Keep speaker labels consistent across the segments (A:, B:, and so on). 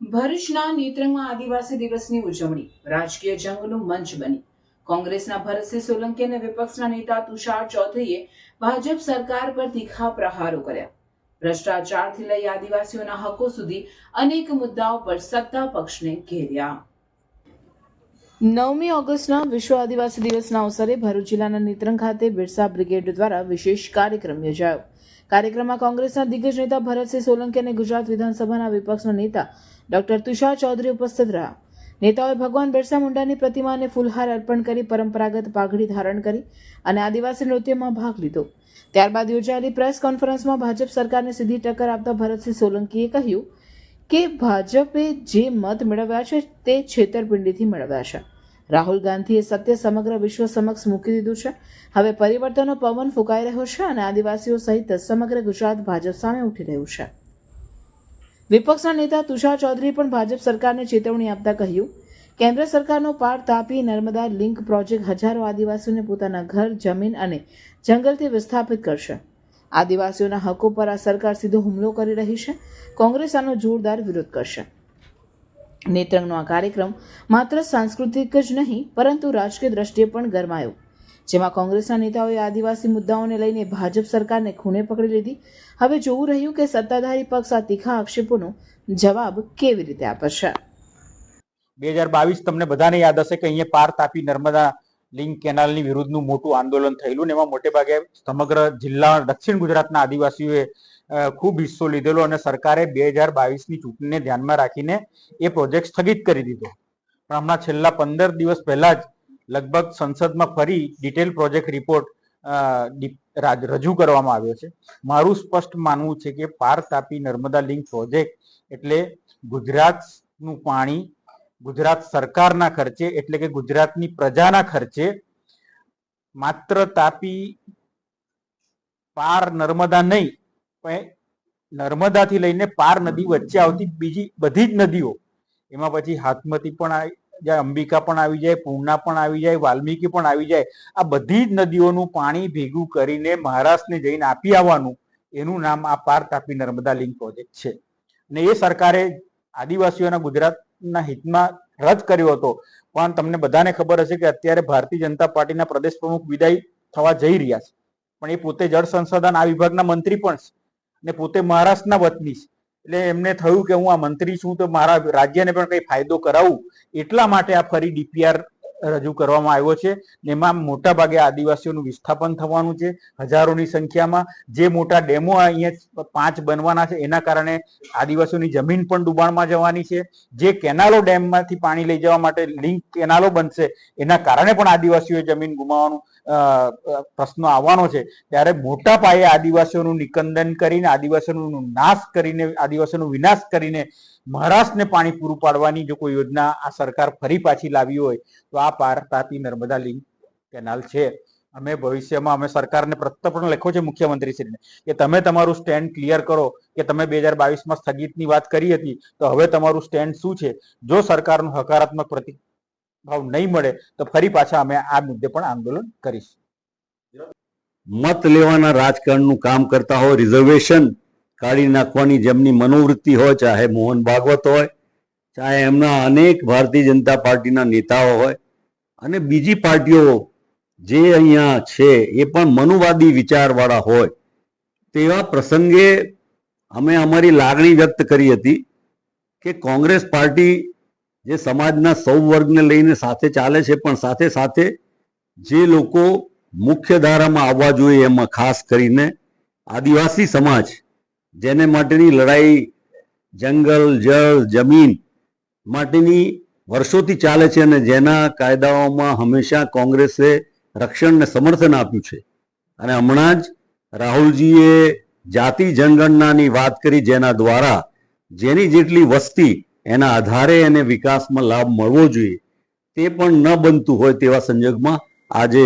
A: ભરૂચના નેત્રંગમાં આદિવાસી દિવસની ઉજવણી. રાજકીય જંગનું મંચ બની. કોંગ્રેસના ભરતસિંહ સોલંકી અને વિપક્ષના નેતા તુષાર ચૌધરીએ ભાજપ સરકાર પર તીખા પ્રહારો કર્યા. ભ્રષ્ટાચારથી લઈ આદિવાસીઓના હકો સુધી અનેક મુદ્દાઓ પર સત્તા પક્ષને ઘેર્યા. નવમી ઓગસ્ટના વિશ્વ આદિવાસી દિવસના અવસરે ભરૂચ જિલ્લાના નેત્રંગ ખાતે બિરસા બ્રિગેડ દ્વારા વિશેષ કાર્યક્રમ યોજાયો. કાર્યક્રમમાં કોંગ્રેસના દિગ્ગજ નેતા ભરતસિંહ સોલંકી અને ગુજરાત વિધાનસભાના વિપક્ષના નેતા ડોક્ટર તુષાર ચૌધરી ઉપસ્થિત રહ્યા. નેતાઓએ ભગવાન બિરસા મુંડાની પ્રતિમાને ફૂલહાર અર્પણ કરી પરંપરાગત પાઘડી ધારણ કરી અને આદિવાસી નૃત્યમાં ભાગ લીધો. ત્યારબાદ યોજાયેલી પ્રેસ કોન્ફરન્સમાં ભાજપ સરકારને સીધી ટક્કર આપતા ભરતસિંહ સોલંકીએ કહ્યું કે ભાજપે જે મત મેળવ્યા છે તે છેતરપિંડીથી મેળવ્યા છે. રાહુલ ગાંધીએ સત્ય સમગ્ર વિશ્વ સમક્ષ મૂકી દીધું છે. હવે પરિવર્તનનો પવન ફૂંકાઈ રહ્યો છે અને આદિવાસીઓ સહિત સમગ્ર ગુજરાત ભાજપ સામે ઉઠી રહ્યું છે. વિપક્ષના નેતા તુષાર ચૌધરી પણ ભાજપ સરકારને ચેતવણી આપતા કહ્યું, કેન્દ્ર સરકારનો પાર તાપી નર્મદા લિંક પ્રોજેક્ટ હજારો આદિવાસીઓને પોતાના ઘર, જમીન અને જંગલથી વિસ્થાપિત કરશે. આદિવાસીઓના હકો પર આ સરકાર સીધો હુમલો કરી રહી છે. કોંગ્રેસ આનો જોરદાર વિરોધ કરશે. નેત્રંગનો આ કાર્યક્રમ માત્ર સાંસ્કૃતિક જ નહીં, પરંતુ રાજકીય દ્રષ્ટિએ પણ ગરમાયો. જેમાં કોંગ્રેસના નેતાઓએ આદિવાસી મુદ્દાઓને લઈને ભાજપ સરકારને ખૂણે પકડી લીધી. હવે જોવું રહ્યું કે સત્તાધારી પક્ષ આ તીખા આક્ષેપોનો જવાબ કેવી રીતે આપે છે
B: બે હજાર બાવીસ તમને બધાને યાદ હશે કે અહીંયા પાર તાપી નર્મદા લિંક કેનાલની વિરુદ્ધનું મોટું આંદોલન થયેલું ને એમાં મોટે ભાગે સમગ્ર જિલ્લા દક્ષિણ ગુજરાતના આદિવાસીઓએ ખૂબ હિસ્સો લીધેલો અને સરકારે બે હજાર બાવીસની ચૂંટણીને ધ્યાનમાં રાખીને એ પ્રોજેક્ટ સ્થગિત કરી દીધો. પણ હમણાં છેલ્લા પંદર દિવસ પહેલા જ લગભગ સંસદમાં ફરી ડિટેલ પ્રોજેક્ટ રિપોર્ટ રજૂ કરવામાં આવ્યો છે. મારું સ્પષ્ટ માનવું છે કે પાર તાપી નર્મદા લિંક પ્રોજેક્ટ એટલે ગુજરાતનું પાણી, ગુજરાત સરકારના ખર્ચે એટલે કે ગુજરાતની પ્રજાના ખર્ચે માત્ર તાપી પાર નર્મદા નહીં નર્મદાથી લઈને પાર નદી વચ્ચે આવતી બીજી બધી જ નદીઓ, એમાં પછી હાથમતી પણ જાય, અંબિકા પણ આવી જાય, પૂર્ણા પણ આવી જાય, વાલ્મીકી પણ આવી જાય. આ બધી જ નદીઓનું પાણી ભેગું કરીને મહારાષ્ટ્રને જઈને આપી આવવાનું, એનું નામ આ પાર તાપી નર્મદા લિંક પ્રોજેક્ટ છે. ને એ સરકારે આદિવાસીઓના ગુજરાતના હિતમાં રદ કર્યો હતો. પણ તમને બધાને ખબર હશે કે અત્યારે ભારતીય જનતા પાર્ટીના પ્રદેશ પ્રમુખ વિદાય થવા જઈ રહ્યા છે. પણ એ પોતે જળ સંસાધન આ વિભાગના મંત્રી પણ છે. ને પોતે મહારાષ્ટ્રના વતની એટલે એમને થયું કે હું આ મંત્રી છું તો મારા રાજ્યને પણ કઈ ફાયદો કરાવું. એટલા માટે આ ફરી ડીપીઆર રજૂ કરવામાં આવ્યો છે એમાં મોટા ભાગે આદિવાસીઓનું વિસ્થાપન થવાનું છે. હજારોની સંખ્યામાં જે મોટા ડેમો અહીંયા પાંચ બનવાના છે એના કારણે આદિવાસીઓની જમીન પણ ડુબાણમાં જવાની છે. જે કેનાલો ડેમમાંથી પાણી લઈ જવા માટે લિંક કેનાલો બનશે એના કારણે પણ આદિવાસીઓએ જમીન ગુમાવવાનું પ્રશ્ન આવવાનો છે. ત્યારે મોટા પાયે આદિવાસીઓનું નિકંદન કરીને, આદિવાસીઓનું નાશ કરીને, આદિવાસીઓનો વિનાશ કરીને મહારાષ્ટ્રને પાણી પૂરું પાડવાની જો કોઈ યોજના આ સરકાર ફરી પાછી લાવી હોય, તો આ પાર તાપી નર્મદા લિંક કેનાલ છે. અમે ભવિષ્યમાં અમે સરકારને પત્ર પણ લખ્યો છે મુખ્યમંત્રીશ્રીને કે તમે તમારું સ્ટેન્ડ ક્લિયર કરો, કે તમે બે હજાર બાવીસમાં સ્થગિતની વાત કરી હતી, તો હવે તમારું સ્ટેન્ડ શું છે? જો સરકારનો હકારાત્મક પ્રતિભાવ નહીં મળે, તો ફરી પાછા અમે આ મુદ્દે પણ આંદોલન કરીશું.
C: મત લેવાના રાજકારણનું કામ કરતા હોય રિઝર્વેશન કાઢી નાખવાની જેમની મનોવૃત્તિ હોય, ચાહે મોહન ભાગવત હોય, ચાહે એમના અનેક ભારતીય જનતા પાર્ટીના નેતાઓ હોય, અને બીજી પાર્ટીઓ જે અહીંયા છે, એ પણ મનુવાદી વિચારવાળા હોય, તેવા પ્રસંગે અમે અમારી લાગણી વ્યક્ત કરી હતી કે કોંગ્રેસ પાર્ટી જે સમાજના સૌ વર્ગને લઈને સાથે ચાલે છે, પણ સાથે સાથે જે લોકો મુખ્ય ધારામાં આવવા જોઈએ, એમાં ખાસ કરીને આદિવાસી સમાજ જેને માટેની લડાઈ, જંગલ, જળ, જમીન માટેની વર્ષોથી ચાલે છે અને જેના કાયદાઓમાં હંમેશા કોંગ્રેસે રક્ષણને સમર્થન આપ્યું છે. અને હમણાં જ રાહુલજીએ જાતિ જનગણનાની વાત કરી જેના દ્વારા જેની જેટલી વસ્તી એના આધારે એને વિકાસમાં લાભ મળવો જોઈએ તે પણ ન બનતું હોય તેવા સંજોગમાં આજે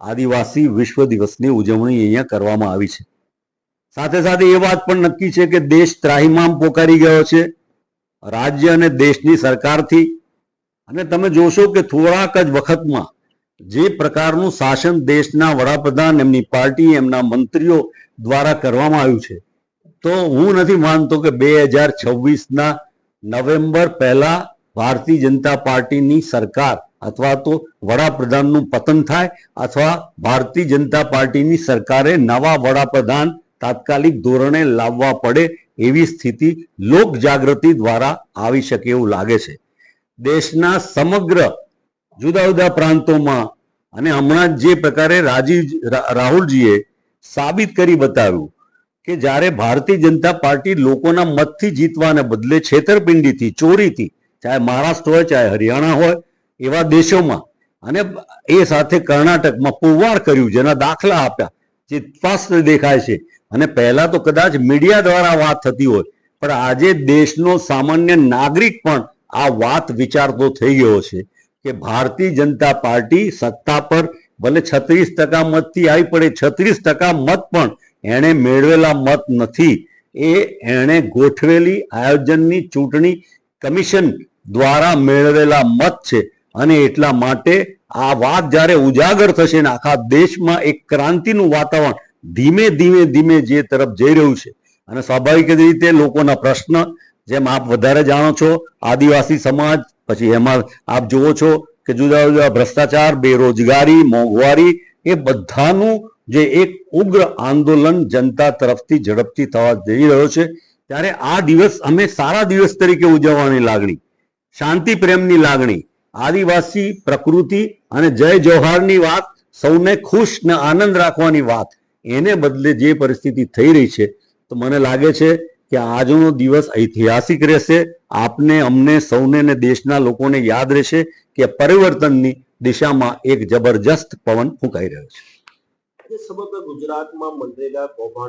C: આદિવાસી વિશ્વ દિવસની ઉજવણી અહીંયા કરવામાં આવી છે. સાથે સાથે એ વાત પણ નક્કી છે કે દેશ ત્રાહિમામ પોકારી ગયો છે, રાજ્ય અને દેશની સરકારથી. અને તમે જોશો કે થોડાક જ વખતમાં જે પ્રકારનું શાસન દેશના વડાપ્રધાન, એમની પાર્ટી, એમના મંત્રીઓ દ્વારા કરવામાં આવ્યું છે. તો હું નથી માનતો કે બે હજાર છવ્વીસના નવેમ્બર પહેલા ભારતીય જનતા પાર્ટીની સરકાર અથવા તો વડાપ્રધાનનું પતન થાય અથવા ભારતીય જનતા પાર્ટીની સરકારે નવા વડાપ્રધાન તાત્કાલિક ધોરણે લાવવા પડે એવી સ્થિતિ લોક જાગૃતિ દ્વારા આવી શકે એવું લાગે છે. દેશના સમગ્ર જુદા જુદા પ્રાંતોમાં અને હમણાં જે પ્રકારે રાજીવ રાહુલજીએ સાબિત કરી બતાવ્યું કે જ્યારે ભારતીય જનતા પાર્ટી લોકોના મતથી જીતવાને બદલે છેતરપિંડીથી, ચોરીથી, ચાહે મહારાષ્ટ્ર હોય, ચાહે હરિયાણા હોય, એવા દેશોમાં અને એ સાથે કર્ણાટકમાં પુરવાર કર્યું, જેના દાખલા આપ્યા, જે સ્પષ્ટ દેખાય છે અને પહેલા તો કદાચ મીડિયા દ્વારા વાત થતી હોય, પણ આજે દેશનો સામાન્ય નાગરિક પણ આ વાત વિચારતો થઈ ગયો છે કે ભારતીય જનતા પાર્ટી સત્તા પર ભલે છત્રીસ ટકા મતથી આવી પડે, છત્રીસ ટકા મત પણ એણે મેળવેલા મત નથી. એ એણે ગોઠવેલી આયોજનની ચૂંટણી કમિશન દ્વારા મેળવેલા મત છે અને એટલા માટે આ વાત જ્યારે ઉજાગર થશે ને આખા દેશમાં એક ક્રાંતિનું વાતાવરણ ધીમે ધીમે ધીમે જે તરફ જઈ રહ્યું છે અને સ્વાભાવિક રીતે લોકોના પ્રશ્ન જેમ આપ વધારે જાણો છો, આદિવાસી સમાજ, પછી એમાં આપ જુઓ છો કે જુદા જુદા ભ્રષ્ટાચાર, બેરોજગારી, મોંઘવારી, એ બધાનું જે એક ઉગ્ર આંદોલન જનતા તરફથી ઝડપથી થવા જઈ રહ્યો છે. ત્યારે આ દિવસ અમે સારા દિવસ તરીકે ઉજવવાની લાગણી, શાંતિ પ્રેમની લાગણી, આદિવાસી પ્રકૃતિ અને જય જોહારની વાત, સૌને ખુશ ને આનંદ રાખવાની વાત એને બદલે જે પરિસ્થિતિ થઈ રહી છે, તો મને લાગે છે કે આજનો દિવસ ઐતિહાસિક રહેશે. આપને, અમને, સૌને ને દેશના લોકોને યાદ રહેશે કે પરિવર્તનની દિશામાં એક જબરજસ્ત પવન ફૂંકાઈ રહ્યો છે.
D: સમગ્ર ગુજરાતમાં મનરેગા કૌભાંડ